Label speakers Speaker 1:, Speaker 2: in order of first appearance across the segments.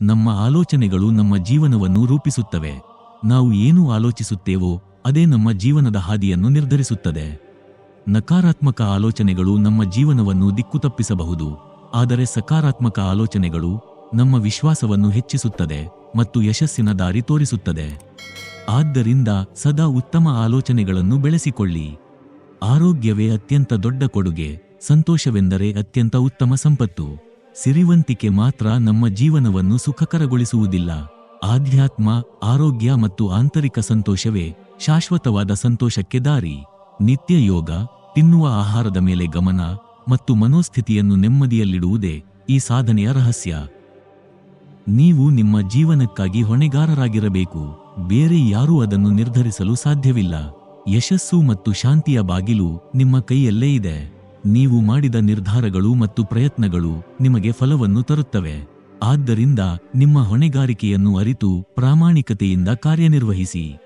Speaker 1: ನಮ್ಮ ಆಲೋಚನೆಗಳು ನಮ್ಮ ಜೀವನವನ್ನು ರೂಪಿಸುತ್ತವೆ. ನಾವು ಏನು ಆಲೋಚಿಸುತ್ತೇವೋ ಅದೇ ನಮ್ಮ ಜೀವನದ ಹಾದಿಯನ್ನು ನಿರ್ಧರಿಸುತ್ತದೆ. ನಕಾರಾತ್ಮಕ ಆಲೋಚನೆಗಳು ನಮ್ಮ ಜೀವನವನ್ನು ದಿಕ್ಕು ತಪ್ಪಿಸಬಹುದು. ಆದರೆ ಸಕಾರಾತ್ಮಕ ಆಲೋಚನೆಗಳು ನಮ್ಮ ವಿಶ್ವಾಸವನ್ನು ಹೆಚ್ಚಿಸುತ್ತದೆ ಮತ್ತು ಯಶಸ್ಸಿನ ದಾರಿ ತೋರಿಸುತ್ತದೆ. ಆದ್ದರಿಂದ ಸದಾ ಉತ್ತಮ ಆಲೋಚನೆಗಳನ್ನು ಬೆಳೆಸಿಕೊಳ್ಳಿ. ಆರೋಗ್ಯವೇ ಅತ್ಯಂತ ದೊಡ್ಡ ಕೊಡುಗೆ, ಸಂತೋಷವೆಂದರೆ ಅತ್ಯಂತ ಉತ್ತಮ ಸಂಪತ್ತು. ಸಿರಿವಂತಿಕೆ ಮಾತ್ರ ನಮ್ಮ ಜೀವನವನ್ನು ಸುಖಕರಗೊಳಿಸುವುದಿಲ್ಲ. ಆಧ್ಯಾತ್ಮ, ಆರೋಗ್ಯ ಮತ್ತು ಆಂತರಿಕ ಸಂತೋಷವೇ ಶಾಶ್ವತವಾದ ಸಂತೋಷಕ್ಕೆ ದಾರಿ. ನಿತ್ಯ ಯೋಗ, ತಿನ್ನುವ ಆಹಾರದ ಮೇಲೆ ಗಮನ ಮತ್ತು ಮನೋಸ್ಥಿತಿಯನ್ನು ನೆಮ್ಮದಿಯಲ್ಲಿಡುವುದೇ ಈ ಸಾಧನೆಯ ರಹಸ್ಯ. ನೀವು ನಿಮ್ಮ ಜೀವನಕ್ಕಾಗಿ ಹೊಣೆಗಾರರಾಗಿರಬೇಕು. ಬೇರೆ ಯಾರೂ ಅದನ್ನು ನಿರ್ಧರಿಸಲು ಸಾಧ್ಯವಿಲ್ಲ. ಯಶಸ್ಸು ಮತ್ತು ಶಾಂತಿಯ ಬಾಗಿಲು ನಿಮ್ಮ ಕೈಯಲ್ಲೇ ಇದೆ. ನೀವು ಮಾಡಿದ ನಿರ್ಧಾರಗಳು ಮತ್ತು ಪ್ರಯತ್ನಗಳು ನಿಮಗೆ ಫಲವನ್ನು ತರುತ್ತವೆ. ಆದ್ದರಿಂದ ನಿಮ್ಮ ಹೊಣೆಗಾರಿಕೆಯನ್ನು ಅರಿತು ಪ್ರಾಮಾಣಿಕತೆಯಿಂದ ಕಾರ್ಯನಿರ್ವಹಿಸಿ.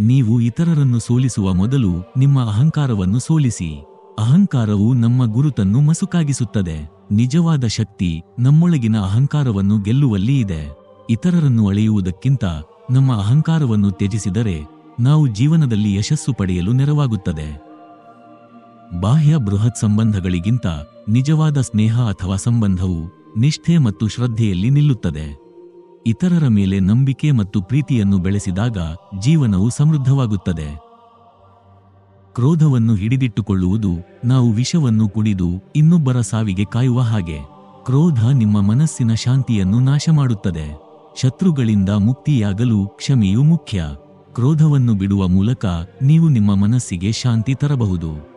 Speaker 1: ನೀವು ಇತರರನ್ನು ಸೋಲಿಸುವ ಮೊದಲು ನಿಮ್ಮ ಅಹಂಕಾರವನ್ನು ಸೋಲಿಸಿ. ಅಹಂಕಾರವು ನಮ್ಮ ಗುರುತನ್ನು ಮಸುಕಾಗಿಸುತ್ತದೆ. ನಿಜವಾದ ಶಕ್ತಿ ನಮ್ಮೊಳಗಿನ ಅಹಂಕಾರವನ್ನು ಗೆಲ್ಲುವಲ್ಲಿ ಇದೆ. ಇತರರನ್ನು ಅಳೆಯುವುದಕ್ಕಿಂತ ನಮ್ಮ ಅಹಂಕಾರವನ್ನು ತ್ಯಜಿಸಿದರೆ ನಾವು ಜೀವನದಲ್ಲಿ ಯಶಸ್ಸು ಪಡೆಯಲು ನೆರವಾಗುತ್ತದೆ. ಬಾಹ್ಯ ಬೃಹತ್ ಸಂಬಂಧಗಳಿಗಿಂತ ನಿಜವಾದ ಸ್ನೇಹ ಅಥವಾ ಸಂಬಂಧವು ನಿಷ್ಠೆ ಮತ್ತು ಶ್ರದ್ಧೆಯಲ್ಲಿ ನಿಲ್ಲುತ್ತದೆ. ಇತರರ ಮೇಲೆ ನಂಬಿಕೆ ಮತ್ತು ಪ್ರೀತಿಯನ್ನು ಬೆಳೆಸಿದಾಗ ಜೀವನವು ಸಮೃದ್ಧವಾಗುತ್ತದೆ. ಕ್ರೋಧವನ್ನು ಹಿಡಿದಿಟ್ಟುಕೊಳ್ಳುವುದು ನಾವು ವಿಷವನ್ನು ಕುಡಿದು ಇನ್ನೊಬ್ಬರ ಸಾವಿಗೆ ಕಾಯುವ ಹಾಗೆ. ಕ್ರೋಧ ನಿಮ್ಮ ಮನಸ್ಸಿನ ಶಾಂತಿಯನ್ನು ನಾಶ ಮಾಡುತ್ತದೆ. ಶತ್ರುಗಳಿಂದ ಮುಕ್ತಿಯಾಗಲು ಕ್ಷಮೆಯು ಮುಖ್ಯ. ಕ್ರೋಧವನ್ನು ಬಿಡುವ ಮೂಲಕ ನೀವು ನಿಮ್ಮ ಮನಸ್ಸಿಗೆ ಶಾಂತಿ ತರಬಹುದು.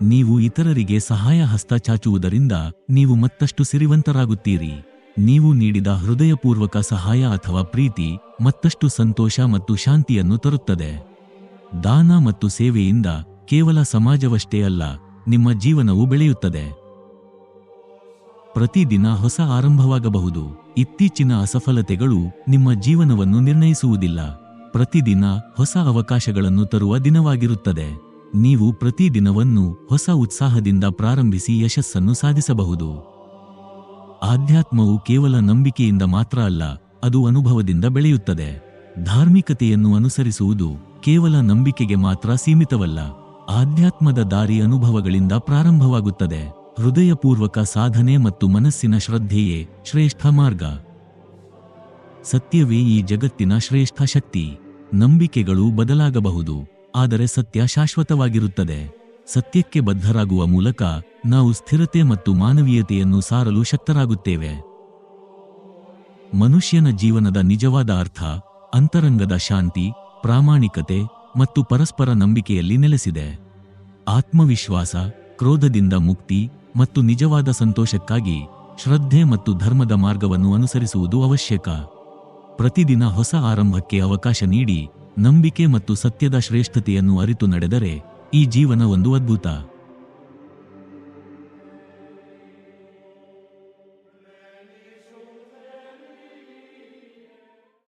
Speaker 1: ನೀವು ಇತರರಿಗೆ ಸಹಾಯ ಹಸ್ತ ಚಾಚುವುದರಿಂದ ನೀವು ಮತ್ತಷ್ಟು ಸಿರಿವಂತರಾಗುತ್ತೀರಿ. ನೀವು ನೀಡಿದ ಹೃದಯಪೂರ್ವಕ ಸಹಾಯ ಅಥವಾ ಪ್ರೀತಿ ಮತ್ತಷ್ಟು ಸಂತೋಷ ಮತ್ತು ಶಾಂತಿಯನ್ನು ತರುತ್ತದೆ. ದಾನ ಮತ್ತು ಸೇವೆಯಿಂದ ಕೇವಲ ಸಮಾಜವಷ್ಟೇ ಅಲ್ಲ, ನಿಮ್ಮ ಜೀವನವು ಬೆಳೆಯುತ್ತದೆ. ಪ್ರತಿದಿನ ಹೊಸ ಆರಂಭವಾಗಬಹುದು. ಇತ್ತೀಚಿನ ಅಸಫಲತೆಗಳು ನಿಮ್ಮ ಜೀವನವನ್ನು ನಿರ್ಣಯಿಸುವುದಿಲ್ಲ. ಪ್ರತಿದಿನ ಹೊಸ ಅವಕಾಶಗಳನ್ನು ತರುವ ದಿನವಾಗಿರುತ್ತದೆ. ನೀವು ಪ್ರತಿದಿನವನ್ನು ಹೊಸ ಉತ್ಸಾಹದಿಂದ ಪ್ರಾರಂಭಿಸಿ ಯಶಸ್ಸನ್ನು ಸಾಧಿಸಬಹುದು. ಆಧ್ಯಾತ್ಮವು ಕೇವಲ ನಂಬಿಕೆಯಿಂದ ಮಾತ್ರ ಅಲ್ಲ, ಅದು ಅನುಭವದಿಂದ ಬೆಳೆಯುತ್ತದೆ. ಧಾರ್ಮಿಕತೆಯನ್ನು ಅನುಸರಿಸುವುದು ಕೇವಲ ನಂಬಿಕೆಗೆ ಮಾತ್ರ ಸೀಮಿತವಲ್ಲ, ಆಧ್ಯಾತ್ಮದ ದಾರಿ ಅನುಭವಗಳಿಂದ ಪ್ರಾರಂಭವಾಗುತ್ತದೆ. ಹೃದಯಪೂರ್ವಕ ಸಾಧನೆ ಮತ್ತು ಮನಸ್ಸಿನ ಶ್ರದ್ಧೆಯೇ ಶ್ರೇಷ್ಠ ಮಾರ್ಗ. ಸತ್ಯವೇ ಈ ಜಗತ್ತಿನ ಶ್ರೇಷ್ಠ ಶಕ್ತಿ. ನಂಬಿಕೆಗಳು ಬದಲಾಗಬಹುದು. ಆದರೆ ಸತ್ಯ ಶಾಶ್ವತವಾಗಿರುತ್ತದೆ. ಸತ್ಯಕ್ಕೆ ಬದ್ಧರಾಗುವ ಮೂಲಕ ನಾವು ಸ್ಥಿರತೆ ಮತ್ತು ಮಾನವೀಯತೆಯನ್ನು ಸಾರಲು ಶಕ್ತರಾಗುತ್ತೇವೆ. ಮನುಷ್ಯನ ಜೀವನದ ನಿಜವಾದ ಅರ್ಥ ಅಂತರಂಗದ ಶಾಂತಿ, ಪ್ರಾಮಾಣಿಕತೆ ಮತ್ತು ಪರಸ್ಪರ ನಂಬಿಕೆಯಲ್ಲಿ ನೆಲೆಸಿದೆ. ಆತ್ಮವಿಶ್ವಾಸ, ಕ್ರೋಧದಿಂದ ಮುಕ್ತಿ ಮತ್ತು ನಿಜವಾದ ಸಂತೋಷಕ್ಕಾಗಿ ಶ್ರದ್ಧೆ ಮತ್ತು ಧರ್ಮದ ಮಾರ್ಗವನ್ನು ಅನುಸರಿಸುವುದು ಅವಶ್ಯಕ. ಪ್ರತಿದಿನ ಹೊಸ ಆರಂಭಕ್ಕೆ ಅವಕಾಶ ನೀಡಿ ನಂಬಿಕೆ ಮತ್ತು ಸತ್ಯದ ಶ್ರೇಷ್ಠತೆಯನ್ನು ಅರಿತು ನಡೆದರೆ ಈ ಜೀವನ ಒಂದು ಅದ್ಭುತ.